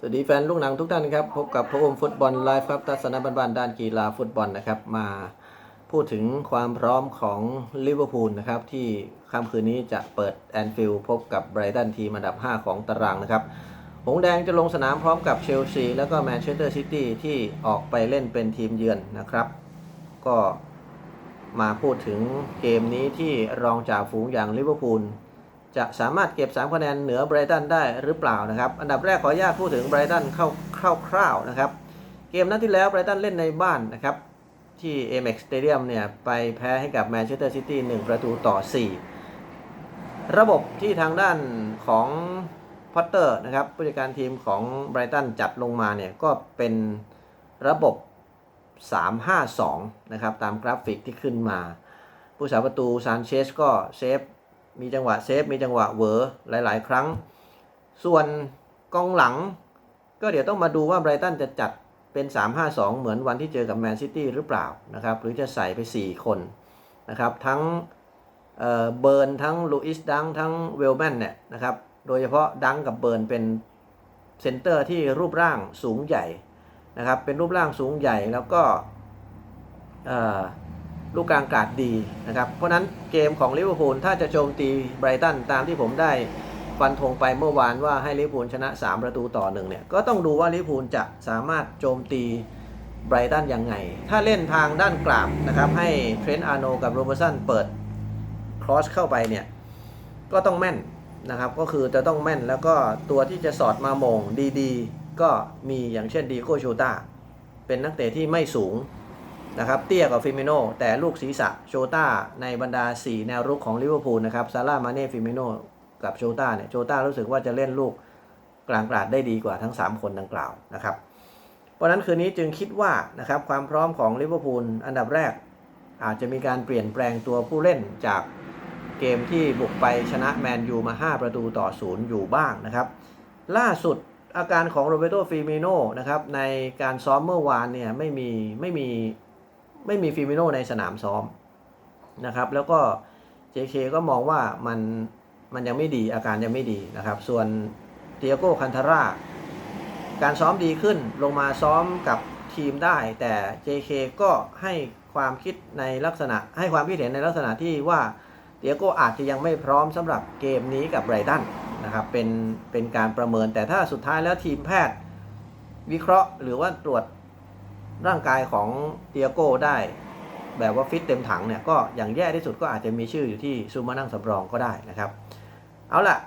สวัสดีแฟนลูกหนังทุกท่านครับ พบกับพระอมฟุตบอลไลฟ์ครับทัศนบันบานๆด้านกีฬาฟุตบอลนะครับ มาพูดถึงความพร้อมของลิเวอร์พูลนะครับ ที่ค่ำคืนนี้จะเปิดแอนฟิลด์พบกับไบรตันทีมอันดับ 5 ของตารางนะครับ หงสแดงจะลงสนามพร้อมกับเชลซีแล้วก็แมนเชสเตอร์ซิตี้ที่ออกไปเล่นเป็นทีมเยือนนะครับ ก็มาพูดถึงเกมนี้ที่รองจ่าฝูงอย่างลิเวอร์พูล จะสามารถเก็บ 3 คะแนนเหนือไบรตันได้หรือเปล่านะครับ อันดับแรกขออนุญาตพูดถึงไบรตันเข้าคร่าวๆนะครับ เกมนัดที่แล้วไบรตันเล่นในบ้านนะครับ ที่ Amex Stadium เนี่ย ไปแพ้ให้กับแมนเชสเตอร์ซิตี้1ประตูต่อ 4 ระบบที่ทางด้านของพอตเตอร์นะครับผู้จัดการทีมของไบรตันจัดลงมาเนี่ย ก็เป็นระบบ 3-5-2 นะครับ ตามกราฟิกที่ขึ้นมา ผู้สาประตูซานเชสก็เซฟ มีจังหวะเซฟ มีจังหวะเหวอหลาย ๆ ครั้ง ส่วนกองหลัง ก็เดี๋ยวต้องมาดูว่าไบรตันจะจัดเป็น 3-5-2 เหมือนวันที่เจอกับแมนซิตี้หรือเปล่านะครับหรือจะใส่ไป 4 คนนะครับทั้งเบิร์นทั้งลูอิสดังทั้งเวลแมนเนี่ยนะครับโดยเฉพาะดังกับเบิร์นเป็นเซนเตอร์ที่รูปร่างสูงใหญ่นะครับเป็นรูปร่างสูงใหญ่แล้วก็ ลูกกลางกาดดีนะครับเพราะนั้นเกมของลิเวอร์พูลถ้าจะโจมตีไบรตันตามที่ผมได้ฟันธงไปเมื่อวานว่าให้ลิเวอร์พูลชนะ 3 ประตูต่อหนึ่งเนี่ยก็ต้องดูว่าลิเวอร์พูลจะสามารถโจมตีไบรตันยังไง ถ้าเล่นทางด้านกราบนะครับให้เทรนต์อาร์โนกับโรเบอร์สันเปิดครอสเข้าไปเนี่ยก็ต้องแม่นนะครับก็คือจะต้องแม่นแล้วก็ตัวที่จะสอดมาโมงดีๆ ก็มีอย่างเช่นดีโกโชตาเป็นนักเตะที่ไม่สูง นะครับเตี้ยกว่าฟิมิโนแต่ลูกศีรษะโชต้าในบรรดา 4 แนวรุกของลิเวอร์พูลนะครับซาร่ามาเน่ฟิมิโนกับโชต้าเนี่ยโชต้ารู้สึกว่าจะเล่นลูกกลางกราดได้ดีกว่าทั้ง 3 คนดังกล่าวนะครับ เพราะฉะนั้นคืนนี้จึงคิดว่านะครับความพร้อมของลิเวอร์พูลอันดับแรก อาจจะมีการเปลี่ยนแปลงตัวผู้เล่นจากเกมที่บุกไปชนะแมนยูมา 5 ประตูต่อศูนย์อยู่บ้างนะครับ ล่าสุดอาการของโรเบโตฟิมิโนนะครับในการซ้อมเมื่อวานเนี่ยไม่มีไม่มี ไม่มีฟิมิโนในสนามซ้อมนะครับ แล้วก็ JK ก็มองว่ามันมันยังไม่ดีอาการยังไม่ดีนะครับ ส่วนเตียโก้คันทาร่าการซ้อมดีขึ้นลงมาซ้อมกับทีมได้ แต่ JK ก็ให้ความคิดในลักษณะ ให้ความคิดเห็นในลักษณะที่ว่าเตียโก้อาจจะยังไม่พร้อมสำหรับเกมนี้กับไบรตันนะครับเป็นเป็นการประเมินแต่ถ้าสุดท้ายแล้วทีมแพทย์วิเคราะห์ หรือว่าตรวจ ร่างกายของเตียโก้ได้แบบว่าฟิตเต็มถังเนี่ยก็อย่างแย่ที่สุดก็อาจจะมีชื่ออยู่ที่ซูมานั่งสำรองก็ได้นะครับ เอาล่ะ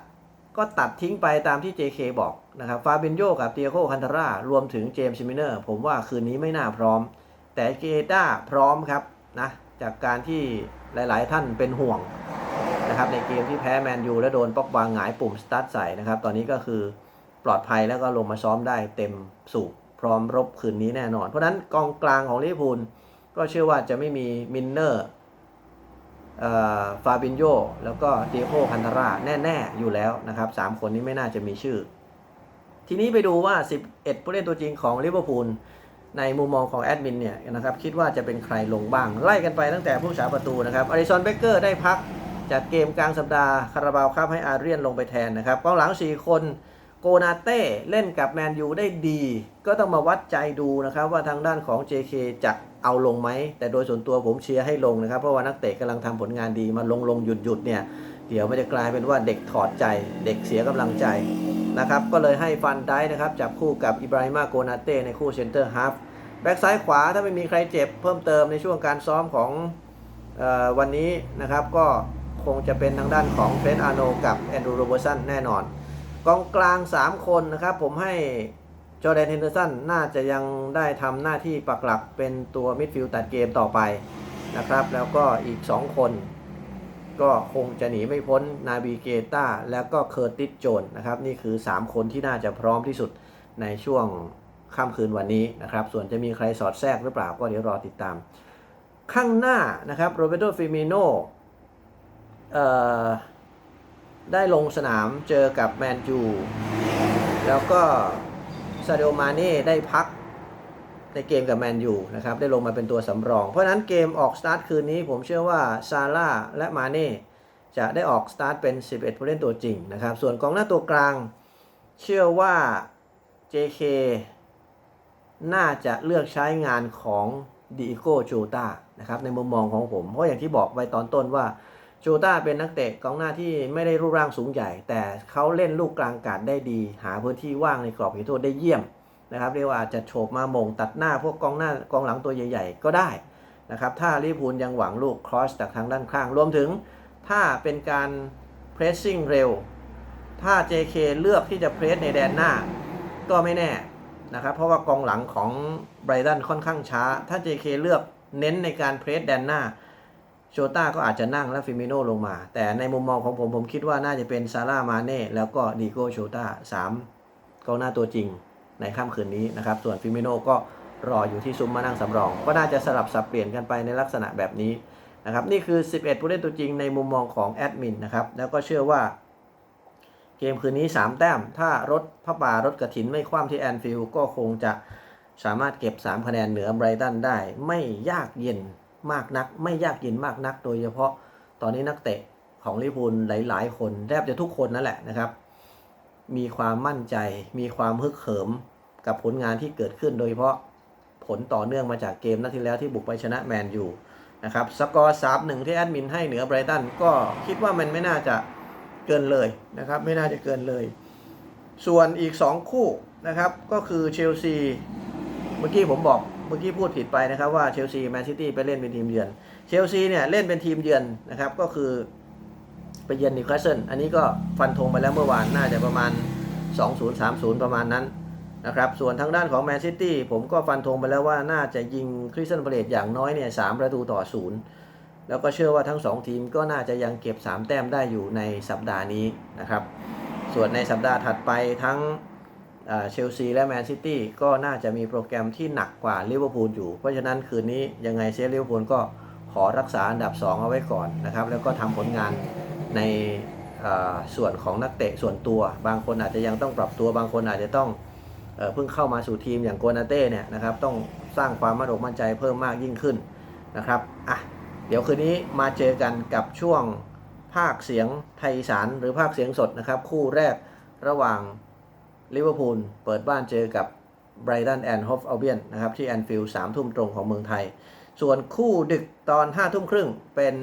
ก็ตัดทิ้งไปตามที่ JK บอกนะครับฟาบินโยกับเตียโก้คันทารารวมถึงเจมส์ชิมิเนอร์ผมว่าคืนนี้ไม่น่าพร้อม แต่เกต้าพร้อมครับนะจากการที่หลาย ๆ ท่านเป็นห่วงนะครับในเกมที่แพ้แมนยูและโดนป๊อกบางหงายปุ่มสตาร์ทใส่นะครับตอนนี้ก็คือปลอดภัยแล้วก็ลงมาซ้อมได้เต็มสูบ พร้อมรบคืนนี้แน่นอน เพราะนั้นกองกลางของลิเวอร์พูลก็เชื่อว่าจะไม่มีมินเนอร์ฟาบินโยแล้วก็เดียโ o คันทาร่าแน่ ๆ อยู่แล้วนะครับสามคนนี้ไม่น่าจะมีชื่อ ทีนี้ไปดูว่า 11 ผู้เล่นตัวจริงของลิเวอร์พูลในมุมมองของแอดมินเนี่ยนะครับคิดว่าจะเป็นใครลงบ้าง ไล่กันไปตั้งแต่ผู้สาประตูนะครับอริซอนเบเกอร์ได้พักจากเกมกลางสัปดาห์คาราบาวครับให้อาเรียนลงไปแทนนะครับกองหลัง 4 คน โกนาเต้เล่นกับแมนยูได้ดี ก็ต้องมาวัดใจดูนะครับ ว่าทางด้านของ JK จะเอาลงไหม แต่โดยส่วนตัวผมเชียร์ให้ลงนะครับ เพราะว่านักเตะกำลังทำผลงานดีมาลงลงหยุดหยุดเนี่ย เดี๋ยวมันจะกลายเป็นว่าเด็กถอดใจ เด็กเสียกำลังใจนะครับ ก็เลยให้ฟันได้นะครับจับคู่กับอิบราฮิมาโกนาเต้ในคู่เซนเตอร์ฮาฟแบ็กซ้ายขวาถ้าไม่มีใครเจ็บเพิ่มเติมในช่วงการซ้อมของออวันนี้นะครับ ก็คงจะเป็นทางด้านของเฟรนอาโนกับแอนดรูโรเบอร์สันแน่นอน กองกลาง 3 คนนะครับ ผมให้จอร์แดนเฮนเดอร์สันน่าจะยังได้ทำหน้าที่ปักหลักเป็นตัวมิดฟิลด์ตัดเกมต่อไปนะครับ แล้วก็อีก 2 คน ก็คงจะหนีไม่พ้นนาบีเกต้าแล้วก็เคอร์ติสโจนนะครับ นี่คือ 3 คนที่น่าจะพร้อมที่สุดในช่วงค่ำคืนวันนี้นะครับ ส่วนจะมีใครสอดแทรกหรือเปล่าก็เดี๋ยวรอติดตาม ข้างหน้านะครับโรเบโตฟิมิโนเอ่อ ได้ลงสนามเจอกับแมนยูแล้วก็ซาเดโอมาเน่ได้พักในเกมกับแมนยูนะครับ ได้ลงมาเป็นตัวสำรอง เพราะนั้นเกมออกสตาร์ทคืนนี้ผมเชื่อว่าซาร่าและมาเน่จะได้ออกสตาร์ทเป็น 11 ผู้เล่นตัวจริงนะครับ ส่วนกองหน้าตัวกลาง เชื่อว่า JK น่าจะเลือกใช้งานของดีโก้โจตานะครับในมุมมองของผม เพราะอย่างที่บอกไปตอนต้นว่า จตาเป็นนักเตะกองหน้าที่ไม่ได้รูปร่างสูงใหญ่ แต่เขาเล่นลูกกลางอากาศได้ดี หาพื้นที่ว่างในกรอบเขตโทษได้เยี่ยมนะครับเรียกว่าจะโฉบมาหมงตัดหน้าพวกกองหน้ากองหลังตัวใหญ่ ๆ ก็ได้นะครับถ้าลิพูลยังหวังลูกครอสจากทางด้านข้าง รวมถึงถ้าเป็นการเพรสซิ่งเร็ว ถ้า JK เลือกที่จะเพรสในแดนหน้า ก็ไม่แน่นะครับเพราะว่ากองหลังของไบรตันค่อนข้างช้า ถ้า JK เลือกเน้นในการเพรสแดนหน้า โชต้าก็อาจจะนั่งแล้วฟิมิโนลงมา แต่ในมุมมองของผม ผมคิดว่าน่าจะเป็นซาร่ามาเน่แล้วก็ดีโก้โชต้าสามกองหน้าตัวจริงในค่ำคืนนี้นะครับ ส่วนฟิมิโนก็รออยู่ที่ซุ้มมานั่งสำรอง ก็น่าจะสลับสับเปลี่ยนกันไปในลักษณะแบบนี้นะครับ นี่คือ 11 ผู้เล่นตัวจริงในมุมมองของแอดมินนะครับ แล้วก็เชื่อว่าเกมคืนนี้ 3 แต้ม ถ้ารถพระป่ารถกระถินไม่คว่ำที่แอนฟิลด์ก็คงจะสามารถเก็บ 3 คะแนนเหนือไบรตันได้ไม่ยากเย็น มากนัก ไม่ยากเย็นมากนัก โดยเฉพาะตอนนี้นักเตะของลิเวอร์พูลหลาย ๆ คนแทบจะทุกคนนั่นแหละนะครับ มีความมั่นใจ มีความฮึกเหิมกับผลงานที่เกิดขึ้นโดยเฉพาะผลต่อเนื่องมาจากเกมนัดที่แล้วที่บุกไปชนะแมนยูนะครับสกอร์3 1ที่แอดมินให้เหนือไบรตันก็คิดว่ามันไม่น่าจะเกินเลยนะครับไม่น่าจะเกินเลย ส่วนอีก 2 คู่นะครับก็คือเชลซี เมื่อกี้ผมบอก เมื่อกี้พูดผิดไปนะครับว่าเชลซีแมนซิตี้ไปเล่นเป็นทีมเยือน เชลซีเนี่ยเล่นเป็นทีมเยือนนะครับก็คือไปเยือนนิวคาสเซิลอันนี้ก็ฟันธงไปแล้วเมื่อวานน่าจะประมาณ 2-0-3-0 ประมาณนั้นนะครับส่วนทางด้านของแมนซิตี้ผมก็ฟันธงไปแล้วว่าน่าจะยิงคริสตันเบรดอย่างน้อยเนี่ยสประตูต่อศูนย์แล้วก็เชื่อว่าทั้ง 2 ทีมก็น่าจะยังเก็บ 3 แต้มได้อยู่ในสัปดาห์นี้นะครับส่วนในสัปดาห์ถัดไปทั้ง เชลซีและแมนซิตี้ก็น่าจะมีโปรแกรมที่หนักกว่าลิเวอร์พูลอยู่ เพราะฉะนั้นคืนนี้ยังไงเซลิเวอร์พูลก็ขอรักษาอันดับ 2 เอาไว้ก่อนนะครับ แล้วก็ทำผลงานในส่วนของนักเตะส่วนตัว บางคนอาจจะยังต้องปรับตัวบางคนอาจจะต้องเพิ่งเข้ามาสู่ทีมอย่างโกนาเต้เนี่ยนะครับต้องสร้างความมั่นอกมั่นใจเพิ่มมากยิ่งขึ้นนะครับอะเดี๋ยวคืนนี้มาเจอกันกับช่วงภาคเสียงไทยสานหรือภาคเสียงสดนะครับ คู่แรกระหว่าง ลิเวอร์พูลเปิดบ้านเจอกับไบรตันแอนด์ฮอฟอัลเบียนนะครับที่แอนฟิลด์สามทุ่มตรงของเมืองไทย ส่วนคู่ดึกตอนห้าทุ่มครึ่งเป็น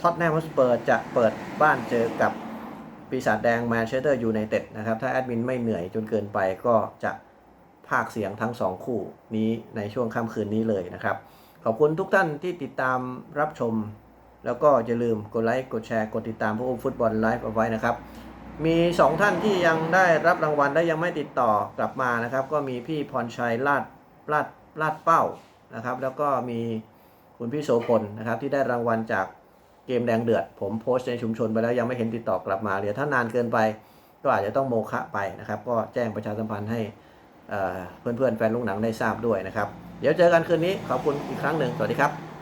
ท็อตแนมฮอสเปอร์จะเปิดบ้านเจอกับปีศาจแดงแมนเชสเตอร์ยูไนเต็ดนะครับ ถ้าแอดมินไม่เหนื่อยจนเกินไปก็จะภาคเสียงทั้งสองคู่นี้ในช่วงค่ำคืนนี้เลยนะครับ ขอบคุณทุกท่านที่ติดตามรับชม แล้วก็อย่าลืมกดไลค์กดแชร์กดติดตามพวกฟุตบอลไลฟ์เอาไว้นะครับ มี2ท่านที่ยังได้รับรางวัลและยังไม่ติดต่อกลับมานะครับ ก็มีพี่พรชัยลาดลาดลาดเป้านะครับ แล้วก็มีคุณพี่โสพลนะครับ ที่ได้รางวัลจากเกมแดงเดือด ผมโพสต์ในชุมชนไปแล้วยังไม่เห็นติดต่อกลับมาเดี๋ยวถ้านานเกินไป ก็อาจจะต้องโมฆะไปนะครับ ก็แจ้งประชาสัมพันธ์ให้เพื่อนๆแฟนลูกหนังได้ทราบด้วยนะครับ เดี๋ยวเจอกันคืนนี้ขอบคุณอีกครั้งหนึ่งสวัสดีครับ